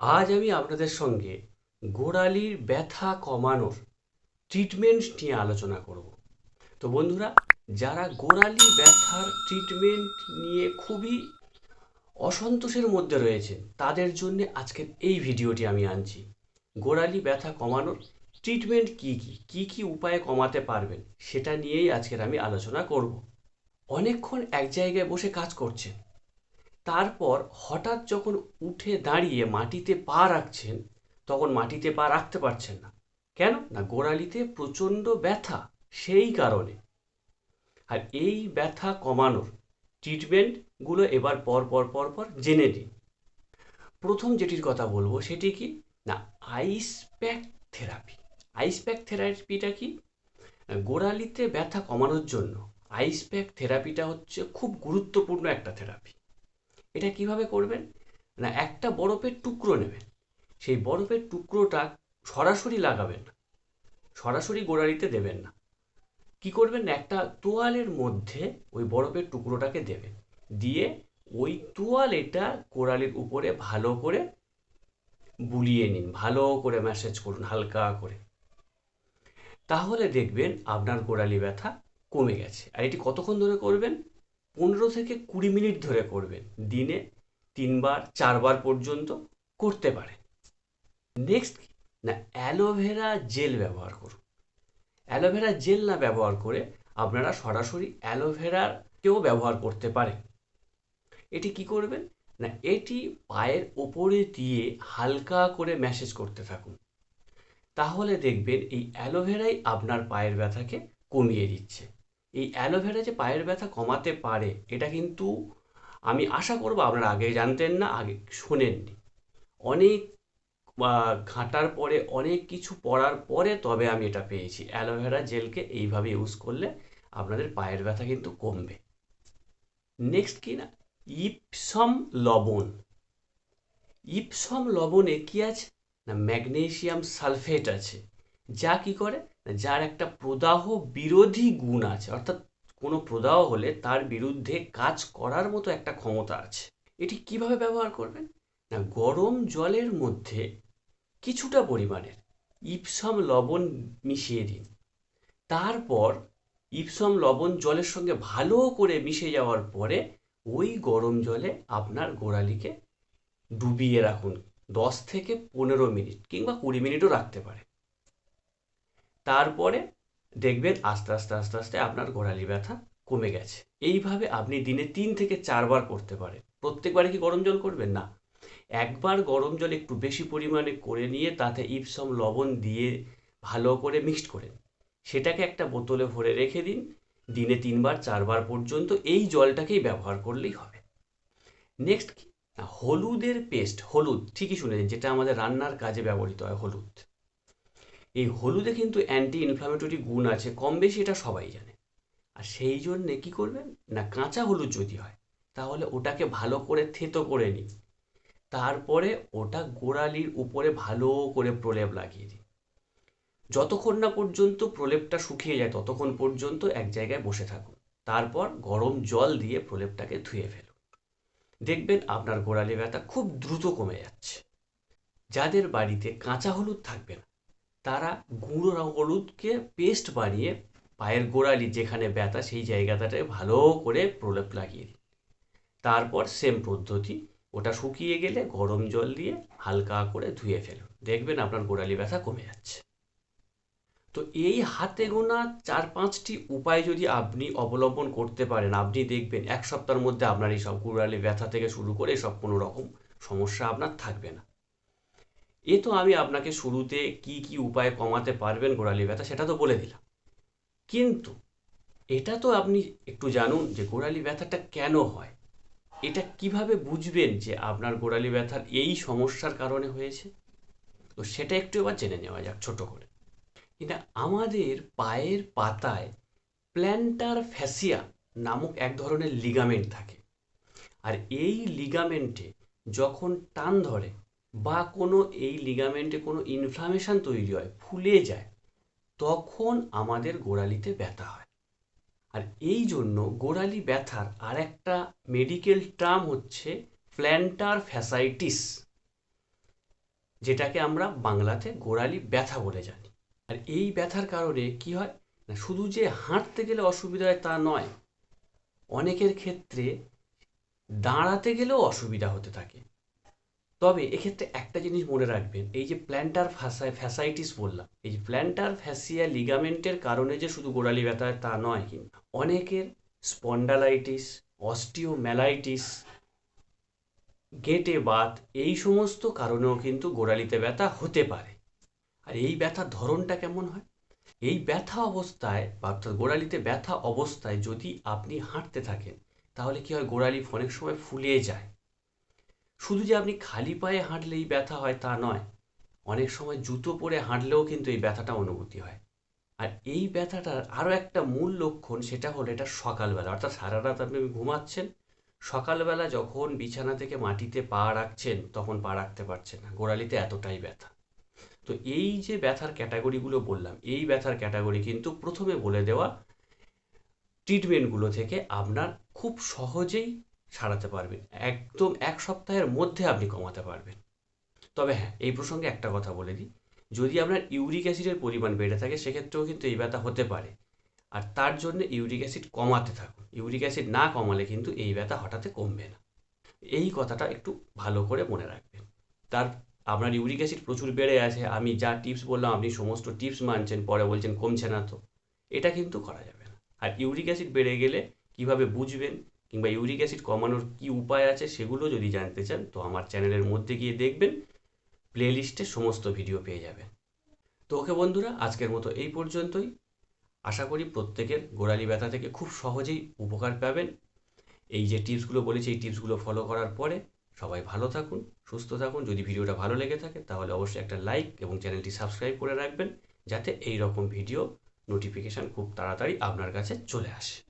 আজ আমি আপনাদের সঙ্গে গোড়ালির ব্যথা কমানোর ট্রিটমেন্ট নিয়ে আলোচনা করব। তো বন্ধুরা, যারা গোড়ালি ব্যথার ট্রিটমেন্ট নিয়ে খুবই অসন্তোষের মধ্যে রয়েছেন, তাদের জন্য আজকের এই ভিডিওটি আমি আনছি। গোড়ালি ব্যথা কমানোর ট্রিটমেন্ট কি কি? কি কি উপায়ে কমাতে পারবেন? সেটা নিয়েই আজকের আমি আলোচনা করব। অনেকক্ষণ এক জায়গায় বসে কাজ করছেন। তারপর হঠাৎ যখন উঠে দাঁড়িয়ে মাটিতে পা রাখছেন, তখন মাটিতে পা রাখতে পারছেন না। কেন? না, গোড়ালিতে প্রচণ্ড ব্যথা, সেই কারণে। আর এই ব্যথা কমানোর ট্রিটমেন্টগুলো এবার পর পর পর পর জেনে নিন। প্রথম যেটির কথা বলব সেটি কি? না, ice pack therapy. Ice pack থেরাপিটা কি? গোড়ালিতে ব্যথা কমানোর জন্য আইস প্যাক থেরাপিটা হচ্ছে খুব গুরুত্বপূর্ণ একটা থেরাপি। এটা কীভাবে করবেন? না, একটা বরফের টুকরো নেবেন। সেই বরফের টুকরোটা সরাসরি লাগাবেন না। সরাসরি গোড়ালিতে দেবেন না। কি করবেন একটা তোয়ালের মধ্যে ওই বরফের টুকরোটাকে দেবেন। দিয়ে ওই তোয়ালেটা গোড়ালির উপরে ভালো করে বুলিয়ে নিন, ভালো করে ম্যাসেজ করুন, হালকা করে। তাহলে দেখবেন আপনার গোড়ালি ব্যথা কমে গেছে। আর এটি কতক্ষণ ধরে করবেন? পনেরো থেকে কুড়ি মিনিট ধরে করবেন। দিনে তিনবার, চারবার পর্যন্ত করতে পারেন। নেক্সট না অ্যালোভেরা জেল ব্যবহার করুন। অ্যালোভেরা জেল না ব্যবহার করে আপনারা সরাসরি অ্যালোভেরাকেও ব্যবহার করতে পারেন। এটি কি করবেন? না, এটি পায়ের ওপরে দিয়ে হালকা করে ম্যাসেজ করতে থাকুন। তাহলে দেখবেন এই অ্যালোভেরাই আপনার পায়ের ব্যথাকে কমিয়ে দিচ্ছে। এই অ্যালোভেরা যে পায়ের ব্যথা কমাতে পারে, এটা কিন্তু আমি আশা করব আপনারা আগে জানতেন না, আগে শোনেননি। অনেক ঘাঁটার পরে, অনেক কিছু পড়ার পরে তবে আমি এটা পেয়েছি। অ্যালোভেরা জেলকে এইভাবে ইউজ করলে আপনাদের পায়ের ব্যথা কিন্তু কমবে। নেক্সট কি না? ইপসম লবণ। ইপসম লবণে কি আছে? না ম্যাগনেশিয়াম সালফেট আছে। যা কি করে? যার একটা প্রদাহ বিরোধী গুণ আছে, অর্থাৎ কোনো প্রদাহ হলে তার বিরুদ্ধে কাজ করার মতো একটা ক্ষমতা আছে। এটি কীভাবে ব্যবহার করবেন? না, গরম জলের মধ্যে কিছুটা পরিমাণের ইপসম লবণ মিশিয়ে দিন। তারপর ইপসম লবণ জলের সঙ্গে ভালো করে মিশে যাওয়ার পরে ওই গরম জলে আপনার গোড়ালিকে ডুবিয়ে রাখুন। দশ থেকে পনেরো মিনিট কিংবা কুড়ি মিনিটও রাখতে পারে তারপরে দেখবেন আস্তে আস্তে আস্তে আস্তে আপনার গোড়ালি ব্যথা কমে গেছে। এইভাবে আপনি দিনে তিন থেকে চারবার করতে পারেন। প্রত্যেকবারে কি গরম জল করবেন? না। একবার গরম জল একটু বেশি পরিমাণে করে নিয়ে তাতে ইপসম লবণ দিয়ে ভালো করে মিক্সড করেন। সেটাকে একটা বোতলে ভরে রেখে দিন। দিনে তিনবার, চারবার পর্যন্ত এই জলটাকেই ব্যবহার করলেই হবে। নেক্সট হলুদের পেস্ট হলুদ, ঠিকই শুনেছেন, যেটা আমাদের রান্নার কাজে ব্যবহৃত হয়, হলুদ। এই হলুদে কিন্তু অ্যান্টি ইনফ্লামেটরি গুণ আছে, কম বেশি এটা সবাই জানে। আর সেই জন্যে কী করবেন? না, কাঁচা হলুদ যদি হয়, তাহলে ওটাকে ভালো করে থেতো করে নিন। তারপরে ওটা গোড়ালির উপরে ভালো করে প্রলেপ লাগিয়ে দিন। যতক্ষণ না পর্যন্ত প্রলেপটা শুকিয়ে যায়, ততক্ষণ পর্যন্ত এক জায়গায় বসে থাকুন। তারপর গরম জল দিয়ে প্রলেপটাকে ধুয়ে ফেলুন। দেখবেন আপনার গোড়ালি ব্যথা খুব দ্রুত কমে যাচ্ছে। যাদের বাড়িতে কাঁচা হলুদ থাকবে না তারা গুঁড়ো হলুদকে পেস্ট বানিয়ে পায়ের গোড়ালি যেখানে ব্যথা সেই জায়গাটাতে ভালো করে প্রলেপ লাগিয়ে দিন তারপর সেম পদ্ধতি, ওটা শুকিয়ে গেলে গরম জল দিয়ে হালকা করে ধুয়ে ফেলুন দেখবেন আপনার গোড়ালি ব্যথা কমে যাচ্ছে। তো এই হাতে গোনা চার পাঁচটি উপায় যদি আপনি অবলম্বন করতে পারেন, আপনি দেখবেন এক সপ্তাহের মধ্যে আপনার এই সব গোড়ালি ব্যথা থেকে শুরু করে সব কোনো রকম সমস্যা আপনার থাকবে না। এ তো আমি আপনাকে শুরুতে কি কি উপায় কমাতে পারবেন গোড়ালি ব্যথা সেটা তো বলে দিলাম। কিন্তু এটা তো আপনি একটু জানুন যে গোড়ালি ব্যথাটা কেন হয়? এটা কীভাবে বুঝবেন যে আপনার গোড়ালি ব্যথার এই সমস্যার কারণে হয়েছে? তো সেটা একটু এবার জেনে নেওয়া যাক ছোট করে। কিন্তু আমাদের পায়ের পাতায় প্ল্যান্টার ফ্যাসিয়া নামক এক ধরনের লিগামেন্ট থাকে। আর এই লিগামেন্টে যখন টান ধরে বা কোনো এই লিগামেন্টে কোনো ইনফ্লামেশন তৈরি হয়, ফুলে যায়, তখন আমাদের গোড়ালিতে ব্যথা হয়। আর এই জন্য গোড়ালি ব্যথার আর একটা মেডিকেল টার্ম হচ্ছে প্ল্যান্টার ফ্যাসাইটিস যেটাকে আমরা বাংলাতে গোড়ালি ব্যথা বলে জানি। আর এই ব্যথার কারণে কি হয়? না, শুধু যে হাঁটতে গেলে অসুবিধা হয় তা নয়, অনেকের ক্ষেত্রে দাঁড়াতে গেলেও অসুবিধা হতে থাকে। তবে এক্ষেত্রে একটা জিনিস মনে রাখবেন, এই যে প্ল্যান্টার ফ্যাসাই ফ্যাসাইটিস বললাম, এই যে প্ল্যান্টার ফ্যাসিয়া লিগামেন্টের কারণে যে শুধু গোড়ালি ব্যথা তা নয় কিন্তু অনেকের স্পন্ডালাইটিস অস্টিওম্যালাইটিস গেঁটে বাত, এই সমস্ত কারণেও কিন্তু গোড়ালিতে ব্যথা হতে পারে। আর এই ব্যথার ধরনটা কেমন হয়? এই ব্যথা অবস্থায় বা অর্থাৎ গোড়ালিতে ব্যথা অবস্থায় যদি আপনি হাঁটতে থাকেন, তাহলে কি হয়? গোড়ালি অনেক সময় ফুলে যায়। শুধু যে আপনি খালি পায়ে হাঁটলেই ব্যথা হয় তা নয়, অনেক সময় জুতো পরে হাঁটলেও কিন্তু এই ব্যথাটা অনুভূতি হয়। আর এই ব্যথাটার আরও একটা মূল লক্ষণ সেটা হলো এটা সকালবেলা। অর্থাৎ সারা রাত আপনি ঘুমাচ্ছেন, সকালবেলা যখন বিছানা থেকে মাটিতে পা রাখছেন তখন পা রাখতে পারছেন না, গোড়ালিতে এতটাই ব্যথা। তো এই যে ব্যথার ক্যাটাগরিগুলো বললাম, এই ব্যথার ক্যাটাগরি কিন্তু প্রথমে বলে দেওয়া ট্রিটমেন্টগুলো থেকে আপনার খুব সহজেই সারাতে পারবেন। একদম এক সপ্তাহের মধ্যে আপনি কমাতে পারবেন। তবে হ্যাঁ এই প্রসঙ্গে একটা কথা বলে দিই। যদি আপনার ইউরিক অ্যাসিডের পরিমাণ বেড়ে থাকে, সেক্ষেত্রেও কিন্তু এই ব্যথা হতে পারে। আর তার জন্য ইউরিক অ্যাসিড কমাতে থাকুন। ইউরিক অ্যাসিড না কমালে কিন্তু এই ব্যথা হঠাৎ কমবে না। এই কথাটা একটু ভালো করে মনে রাখবেন। তার আপনার ইউরিক অ্যাসিড প্রচুর বেড়ে আছে, আমি যা টিপস বললাম, আপনি সমস্ত টিপস মানছেন, পরে বলছেন কমছে না তো। এটা কিন্তু করা যাবে না। আর ইউরিক অ্যাসিড বেড়ে গেলে কীভাবে বুঝবেন? কিংবা ইউরিক অ্যাসিড কমানোর কি উপায় আছে সেগুলো যদি জানতে চান, তো আমার চ্যানেলের মধ্যে গিয়ে দেখবেন। প্লেলিস্টে সমস্ত ভিডিও পেয়ে যাবেন। তো ওকে বন্ধুরা, আজকের মতো এই পর্যন্তই। আশা করি প্রত্যেকের গোড়ালি ব্যথা থেকে খুব সহজেই উপকার পাবেন। এই যে টিপসগুলো বলেছি, এই টিপসগুলো ফলো করার পরে সবাই ভালো থাকুন, সুস্থ থাকুন। যদি ভিডিওটা ভালো লেগে থাকে, তাহলে অবশ্যই একটা লাইক এবং চ্যানেলটি সাবস্ক্রাইব করে রাখবেন, যাতে এই রকম ভিডিও নোটিফিকেশান খুব তাড়াতাড়ি আপনার কাছে চলে আসে।